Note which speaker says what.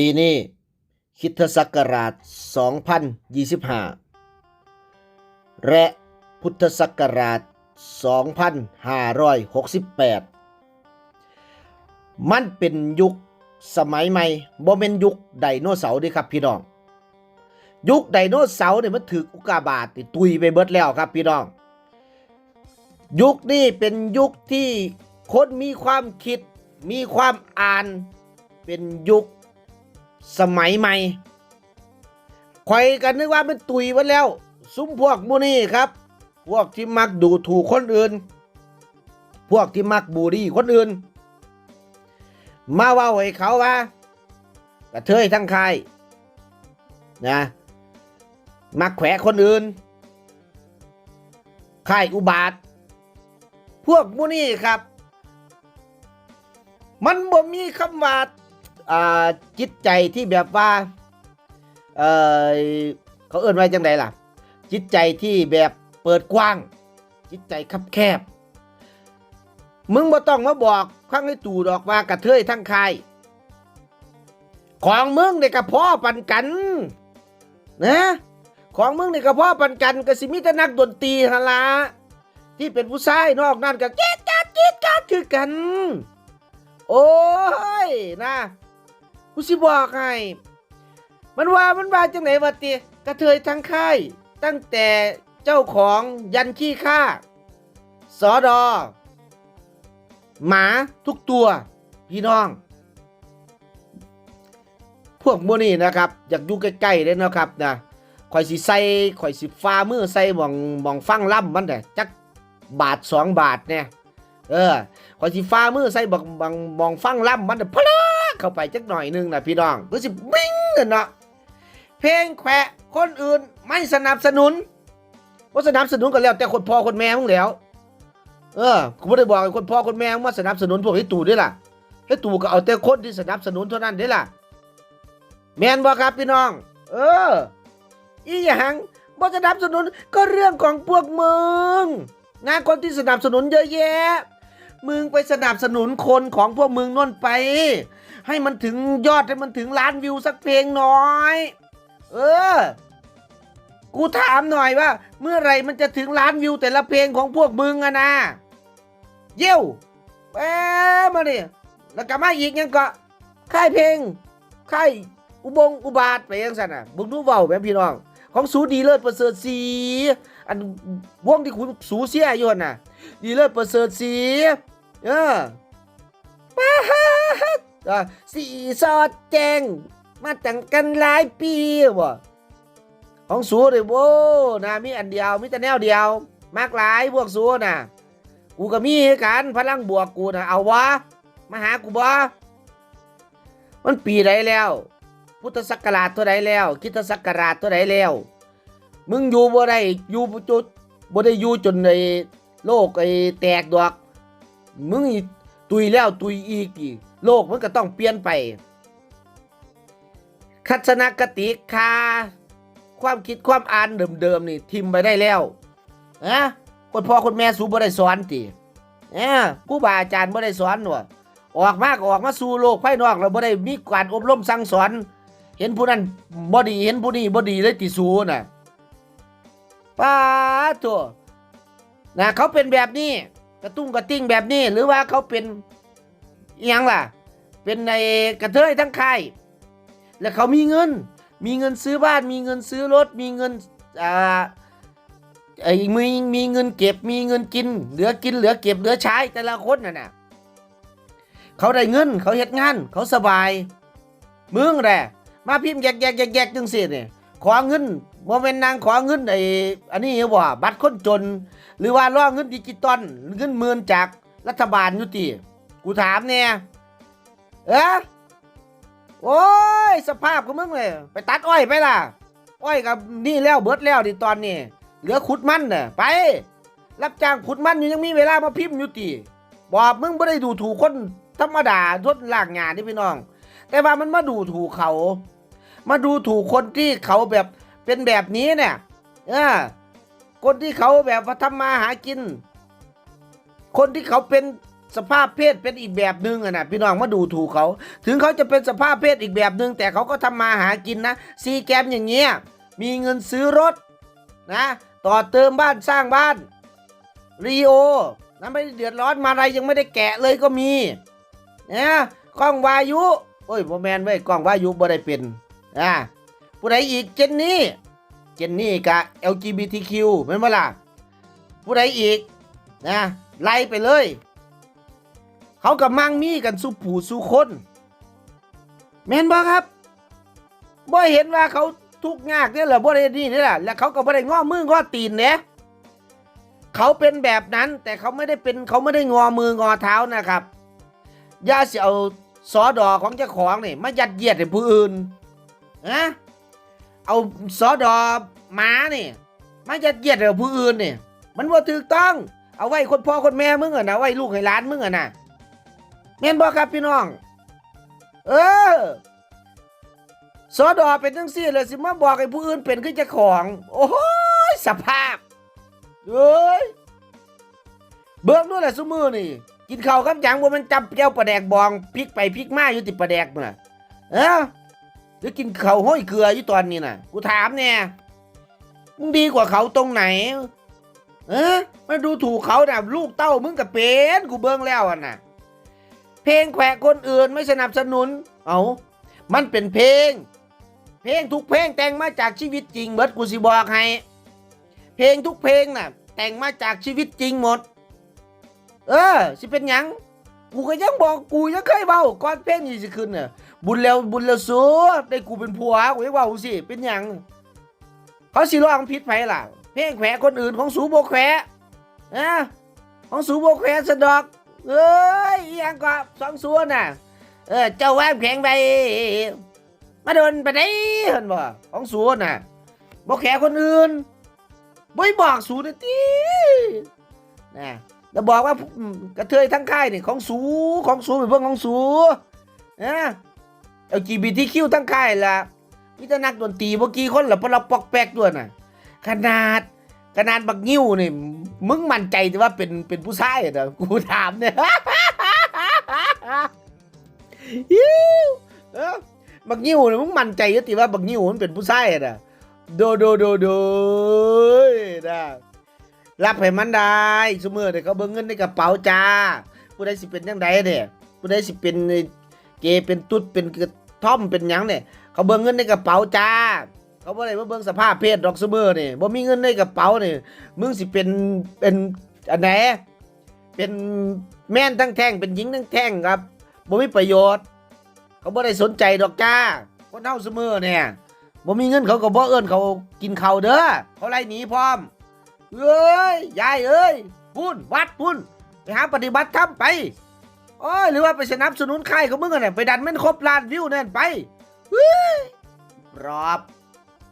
Speaker 1: ปีนี้คริดศักราช 2025 และพุทธศักราช 2568 มันเป็นยุคสมัยใหม่บ่เป็นยุคไดโนเสาร์ดิครับพี่น้อง ยุคไดโนเสาร์เนี่ยมันถืออุกาบาตตีตุยไปเบิดแล้วครับพี่น้อง ยุคนี้เป็นยุคที่คนมีความคิดมีความอ่านเป็นยุค สมัยใหม่คอยกันนึกว่ามันตุยไปแล้ว ซุ้มพวกมูนี่ครับ พวกที่มักดูถูกคนอื่น พวกที่มักบูลลี่คนอื่น มาว่าให้เขาว่ากระเทยทั้งค่ายนะมักแขวะคนอื่นค่ายอุบาท พวกมูนี่ครับ มันบ่มีคำว่า จิตใจที่แบบว่าเออเขาเอิ่นไว้จังไดล่ะ จิตใจที่แบบเปิดกว้าง จิตใจคับแคบ มึงบ่ต้องมาบอกข้างในตู่ดอกว่ากระเทยทั้งคายของมึงเนี่ยกระเพาะปันกันนะของมึงเนี่ยกระเพาะปันกันก็สิมีแต่นักดนตรีฮะละที่เป็นผู้ชายนอกนั้นก็เกตการเกตการคือกัน โอ้ยนะ กูสิบอกให้มันว่ามันว่าจังไหนวะติกระเทยทั้งค่ายตั้งแต่เจ้าของยันขี้ข้าสอดอ หมาทุกตัว พี่น้อง พวกโมนี่นะครับ อยากอยู่ใกล้ๆเลยนะครับนะข่อยสิใส่ข่อยสิฟ้ามือใส่หมองหมองฟังล่ำมันแต่จักบาทสองบาทเนี่ยเออข่อยสิฟ้ามือใส่บังบังมองฟังล่ำมันแต่พลา เข้าไปจักหน่อยนึงนะพี่น้องก็สิบิ้งกันเนาะเพลงแขวะคนอื่นไม่สนับสนุนว่าสนับสนุนกันแล้วแต่คนพ่อคนแม่มึงแล้ว เออกูไม่ได้บอกให้คนพ่อคนแม่มึงมาสนับสนุนพวกไอ้ตู่ด้วยล่ะไอ้ตู่ก็เอาแต่คนที่สนับสนุนเท่านั้นเด้ล่ะ แมนบอกครับพี่น้อง เออ อีหยังบ่สนับสนุนก็เรื่องของพวกมึงนะคนที่สนับสนุนเยอะแยะ มึงไปสนับสนุนคนของพวกมึงน่นไป ให้มันถึงยอดให้มันถึงล้านวิวสักเพลงหน่อย เออ กูถามหน่อยว่า เมื่อไรมันจะถึงล้านวิวแต่ละเพลงของพวกมึงอะนะ เยี่ยวแปมาเนี่แล้วก็มาอีกยังก็ค่ายเพลงค่ายอุบงอุบาทไปยังสันอะบึงดูเว้าแบบพี่น้อง ของสูดีเลิศประเสริฐสีอันวงที่คุณสูเสียอยู่หั่นน่ะ ดีเลิศประเสริฐสีเออป้าดอะสีสอดแจงมาแต่งกันหลายปีบ่ของสูเลยโว้นะมีอันเดียวมีแต่แนวเดียว มากหลายพวกสูน่ะ กูก็มีกันพลังบวกกูนะเอาวะมาหากูบ่มันปีใดแล้ว พุทธศักราชเท่าใดแล้วคิดศักราชเท่าใดแล้ว มึงอยู่บ่ได้อยู่จุดบ่ได้อยู่จนใน โลกไอ้แตกดอกมึงอีตุยแล้วตุยอีกอีโลกมันก็ต้องเปลี่ยนไปทัศนคติคาความคิดความอ่านเดิมๆนี่ทิมไปได้แล้วนะคนพ่อคนแม่สู้บ่ได้สอนติเออผู้บาอาจารย์บ่ได้สอนหนวออกมากออกมาสู่โลกภายนอกแล้วบ่ได้มีการอบรมสั่งสอน เห็นผู้นั้นบ่ดีเห็นผู้นี้บ่ดีเลยติสูน่ะป้าตัว นะเขาเป็นแบบนี้กระตุ้งกระติ้งแบบนี้ หรือว่าเขาเป็นอหยังล่ะ เป็นในกระเทยทั้งค่ายแล้วเขามีเงิน มีเงินซื้อบ้าน มีเงินซื้อรถ มีเงินอ่าไอ้มีมีเงินเก็บ มีเงินกิน เหลือกินเหลือเก็บเหลือใช้แต่ละคนน่ะนะเขาได้เงิน เขาเฮ็ดงาน เขาสบาย มึงแหละมาพิมพ์แยกแยกแยกแยกจังสิเนี่ย ขอเงินโมเมนนางขอเงินไอ้อันนี้เหรอบ่บัตรคนจน หรือว่าล่อเงินดิจิตอลเงินหมื่นจากรัฐบาลยุติกูถามเนี่ยเอ๊ะโอ้ยสภาพของมึงเลยไปตัดอ้อยไปล่ะ อ้อยกับนี่แล้วเบิดแล้วดิตอนนี้เหลือขุดมันน่ะไป รับจ้างขุดมันอยู่ยังมีเวลามาพิมพ์ยู่ติบอกมึงไม่ได้ดูถูกคนธรรมดาทดลากงานนี่พี่น้อง แต่ว่ามันมาดูถูกเขา มาดูถูกคนที่เขาแบบเป็นแบบนี้เนี่ยเออคนที่เขาแบบว่าทำมาหากิน คนที่เขาเป็นสภาพเพศเป็นอีกแบบหนึ่งอะนะพี่น้องมาดูถูกเขา ถึงเขาจะเป็นสภาพเพศอีกแบบหนึ่งแต่เขาก็ทำมาหากินนะซีแกมอย่างเงี้ยมีเงินซื้อรถนะ ต่อเติมบ้านสร้างบ้านรีโอนะไม่ได้เดือดร้อนมาอะไรยังไม่ได้แกะเลยก็มีนะกล้องวายุ โอ้ยโมแมนเว้ยกล้องวายุบ่ได้เป็น อ่าผู้ใดอีกเจนนี่เจนนี่กับ LGBTQ เป็นเมื่ล่ะผู้ใดอีกนะไล่ไปเลย เขากับมั่งมีกันสู้ผู้สู้คนแม่นบ่ครับบ่เห็นว่าเขาทุกข์ยากเนี่ยเหรอบ่ได้นี่นี่แหละแล้วเขาก็บ่ได้ง้อมือง้อตีนเนี่ยเขาเป็นแบบนั้นแต่เขาไม่ได้เป็นเขาไม่ได้งอมืองอเท้านะครับย่าสิเอาสอดอของเจ้าของนี่มายัดเยียดให้ผู้อื่น นะเอาสอดอหมานี่มายัดเยียดให้ผู้อื่นนี่มันว่าถูกต้อง เอาไว้คนพ่อคนแม่มึงอะนะไว้ลูกให้หลานมึงอะนะแม่นบอกครับพี่น้อง เออสอดอเป็นทั้งสี่เลยสิมาบอกให้ผู้อื่นเป็นขึ้นจะของ โอ้ยสภาพเอ้ยเบิ่งด้วยแหละสมือนี่กินข้าวกับหยังบ่มันจับแก้วปลาแดกบองพลิกไปพลิกมาอยู่ติดปลาแดกมึงน่ะเอ้า หรือกินเขาห้อยเกลืออยู่ตอนนี้น่ะ กูถามเนี่ยมึงดีกว่าเขาตรงไหน เออมาดูถูกเขาน่ะลูกเต้ามึงกับเป็นกูเบิ่งแล้วอะน่ะ เพลงแขวะคนอื่นไม่สนับสนุน เอามันเป็นเพลง เพลงทุกเพลงแต่งมาจากชีวิตจริงเบิดกูสิบอกให้ เพลงทุกเพลงน่ะ แต่งมาจากชีวิตจริงหมด เออ สิเป็นยัง กูก็ยังบอกกูยังเคยเบาก่อนเพลงนี้สิขึ้นน่ะ บุญแล้วบุญแล้วสูได้กูเป็นผัวกูยังเบาสิเป็นหยังเขาสิร้องผิดไปล่ะ เพลงแขวคนอื่นของสูโบแขวนะของสูโบแขวสะดอก เอ้ยยังก็สองส่วน่ะ เออเจ้าว่างแข็งไปมาโดนไปได้เห็นบ่ของสูน่ะบแขคนอื่นบ่บอกสูนะตินะแล้วบอกว่ากระเทยทั้งค่ายนี่ของสูของสูเป็นเพิ่งของสูนะ LGBTQ ทั้งค่ายละมีแต่นักดนตรีบ่อกี่คนล่ะเพราะเราปอกแปกด้วยน่ะ ขนาดขนาดบักงิ้วนี่มึงมั่นใจแต่ว่าเป็นเป็นผู้ชายเหรอกูถามเนี่ยอิ๊วเอ้าบักงิ้วนี่มึงมั่นใจอยู่ติว่าบักงิ้วมันเป็นผู้ชายเหรอโดโดโดโดนะรับให้มันได้สมมติเขาเบิ่งเงินในกระเป๋าจ้าผู้ใดสิเป็นจังไดเนี่ยผู้ใดสิเป็นเกย์เป็นตุ๊ดเป็นกระ ท่อมเป็นหยังเนี่ยเขาเบิ่งเงินในกระเป๋าจ้า เขาบ่ได้มาเบิ่งสภาพเพศดอกซุมื้อนี่บ่มีเงินในกระเป๋านี่มึงสิเป็นเป็นอันไหนเป็นแม่นทั้งแท่งเป็นหญิงทั้งแท่งครับบ่มีประโยชน์ เขาบ่ได้สนใจดอกจ้าคนเฮาซุมื้อเนี่ยบ่มีเงินเขาก็บ่เอิ้นเขากินข้าวเด้อเขาไล่หนีพร้อมเอ้ยยายเอ้ยพุ่นวัดพุ่นไปหาปฏิบัติธรรมไป โอ้ยหรือว่าไปสนับสนุนค่ายของมึงอะเนี่ยไปดันแม่นครบล้านวิวนั่นไปรอบ